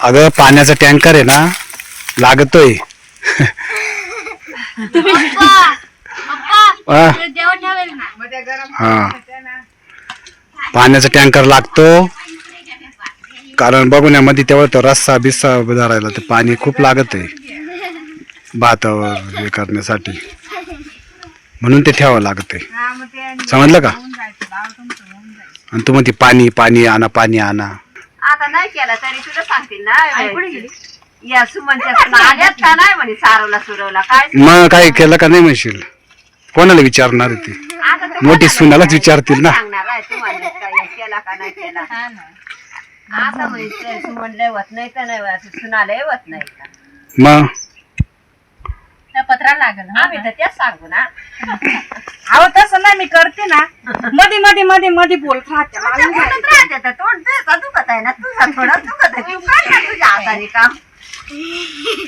अगं पाण्याचा टँकर आहे ना लागतोय. हा. पाण्याचा टँकर लागतो. कारण बघण्यामध्ये तेवढं तर रस्सा बिस्सा धरायला ते पाणी खूप लागत आहे भातावर हे करण्यासाठी. म्हणून ते ठेवावं लागत आहे समजलं का? आणि तू म्हणते पाणी पाणी आणा पाणी आणा आता नाही केला तरी तुला सांगतील ना या. सुमनच्या सुना आल्यात का नाही म्हणे सारवला सुरवला? काय मग काय केलं का नाही म्हणशील? कोणाला विचारणार ती? आता तर मोठी सुनालाच विचारतील ना. सांगणार आहे तुम्हाला काय केला का नाही केला. आता म्हणजे सुमन लय होत नाही नाही होत, सुनाला होत नाही का? मग? पत्रा लागल आम्ही तर सांगू ना. अहो तसं नाही मी करते ना. मध्ये मध्ये मध्ये मध्ये बोलत राहते. मला तोंड तुझं दुखत आहे ना तुझा थोडा दुखत आहे तू काय ना तुझ्या हाताने काम.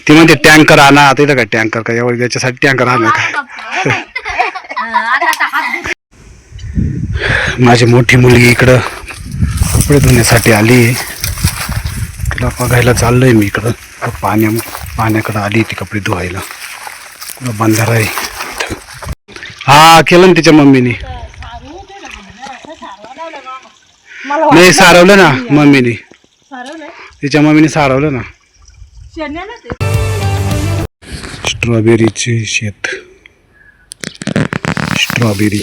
ती म्हणते टँकर आणा. आता इथं काय टँकर काय? एवढं याच्यासाठी टँकर आणा काय? माझी मोठी मुलगी इकडं कपडे धुण्यासाठी आली. तिला बघायला चाललोय मी इकडं. पाण्या पाण्याकडं आली ती कपडे धुवायला. इकडं बंधारा आहे. हा केलं ना तिच्या मम्मीने. नाही सारवलं ना मम्मीने. तिच्या मम्मीने सारवलं ना. स्ट्रॉबेरीचे शेत. स्ट्रॉबेरी.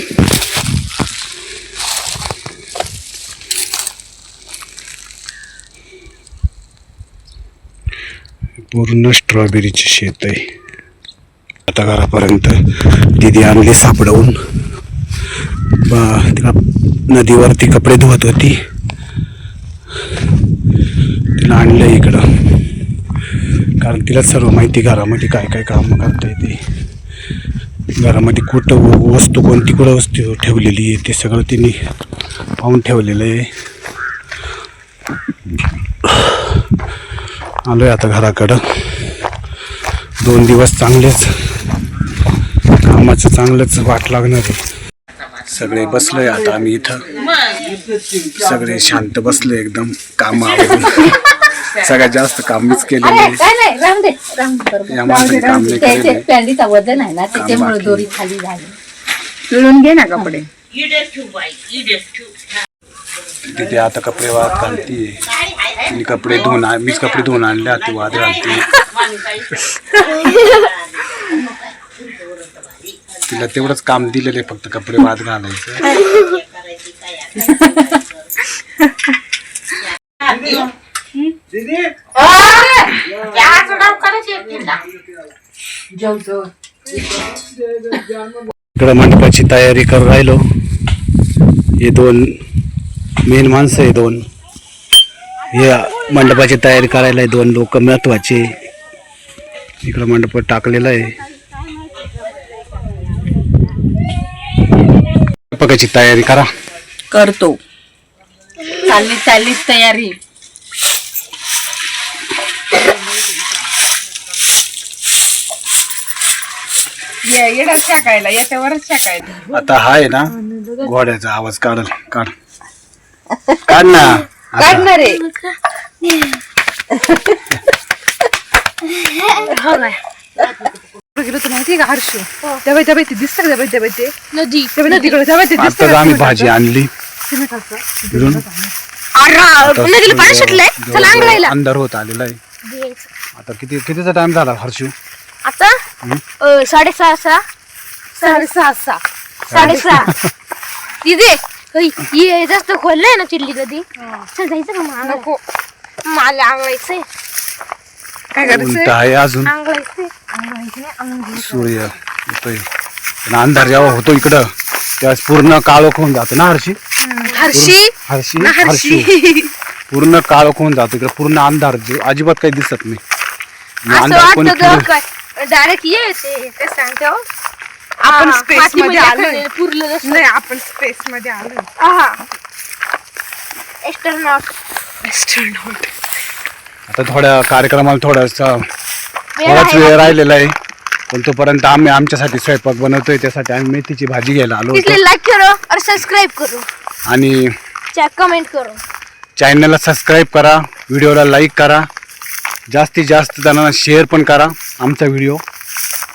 पूर्ण स्ट्रॉबेरीचे शेत आहे. आता घरापर्यंत दिदी आणली सापडवून. तिला नदीवरती कपडे धुवत होती. तिला आणलं इकडं. कारण तिला सर्व माहिती घरामध्ये काय काय काम करता येते घरामध्ये कुठं व- वस्तू कोणती कुठं वस्तू ठेवलेली आहे ते सगळं तिने पाहून ठेवलेलं आहे. आलोय आता घराकडं. दोन दिवस चांगलेच. कामाचं चांगलंच वाट लागणार आहे. सगळे बसलोय आता आम्ही इथं. सगळे शांत बसले एकदम कामावरून. सगळ्यात जास्त काम मीच केलेलं आहे. काम पॅन्टीचा वजन ना त्याच्यामुळे. दोरी खाली झाली. पिळून घे ना कपडे. तिथे आता कपडे वाळत घालती तिने कपडे धुवून मीच कपडे धुवून आणले आता वाद घालते तिला तेवढंच काम दिलेलं आहे फक्त कपडे वाद घालायचं. इकडं मंडपाची तयारी कर राहिलो. हे दोन मेन माणसं आहे दोन. हे मंडपाची तयारी करायला दोन लोक महत्त्वाचे. इकडं मंडप टाकलेलं आहे. मंडपाची तयारी करा. करतो. चालली चालली तयारी. ये येड्यात टाकायला याच्यावरच टाकायला आता हा आहे ना घोड्याचा आवाज काढ. काढ काढ ना आता. काढणार आहे गेलो तर माहितीये का हर्षू? तेव्हा तेव्हा ते दिसतं का तेव्हा तेव्हा ते? नदी. तेव्हा तिकडे तेव्हा ते दिसतं आताच आम्ही भाजी आणली. इकडून. नदीला पाणी सुटलंय? चला अंगलायला अंधार होत आलेला आहे. आता किती कितीचा टाइम झाला हर्षू? आता अ, साडेसहा सहा साडेसहा सहा साडेसहा. तिथे ये जास्त खोललंय ना चिडली कधी? चल जायचं का मग नको. मला अंगलायचंय काय उलट करायचं आहे अजून. सूर्य येतोय. पण अंधार जेव्हा होतो इकडं त्यावेळेस पूर्ण काळोख होऊन जातो ना हर्षी? हर्षी? हर्षी ना हर्षी? हर्षी. पूर्ण काळोख होऊन जातो इकडे पूर्ण अंधार. जे- अजिबात काही दिसत नाही. असं अंधार कोणी वाटतं डायरेक्ट ये ते ते सांगते हो. आपण हा, स्पेस मातीमध्ये मध्ये आलोय एखादं पुरलं जसं नाही आपण स्पेस मध्ये आहा एस्ट्रोनॉट आता थोड्या कार्यक्रमाला थोडासा थोडाच वेळ राहिलेला आहे. पण तोपर्यंत आम्ही आमच्यासाठी स्वयंपाक बनवतोय त्यासाठी आम्ही मेथीची भाजी घ्यायला आलो होतो. इसलिए लाइक करो और सब्सक्राइब करो. आणि चाहे कमेंट करो चॅनलला सबस्क्राईब करा व्हिडिओला लाईक करा जास्तीत जास्त जणांना शेअर पण करा आमचा व्हिडिओ